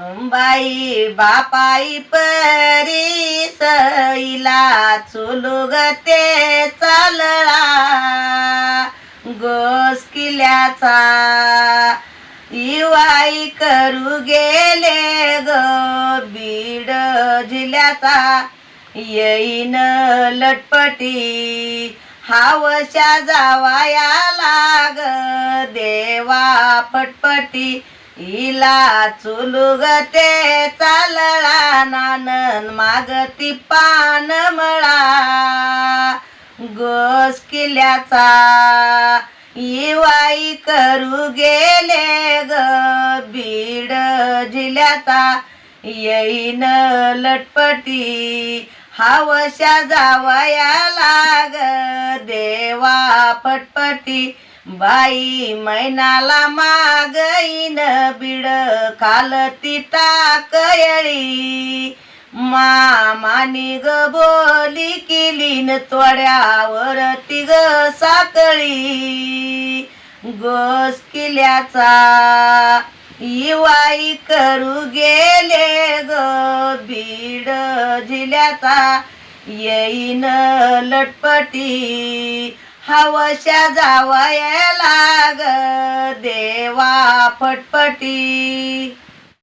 बाई बापाई परी सईला चुलुग ते चालळा गोस किल्याचा इवाई करू गेले ग. बीड जिल्ह्याचा येईन लटपटी. हावशा जावाया लाग. देवा फटपटी इला चुलुग ते चालळा नानन मागती पान मळा. गोस किल्ल्याचा इवाई करू गेले ग बीड जिल्ह्याचा. येईन लटपटी हावशा जावया लाग देवा पटपटी. बाई मैनाला मागईन बिड खालती टाकयळी. मामानी ग बोली किलीन तोड्यावर तिग साकळी. गोस किल्याचा इवाई करू गेले ग बीड जिल्याचा येईन लटपटी हवशा जावया लाग देवा फटपटी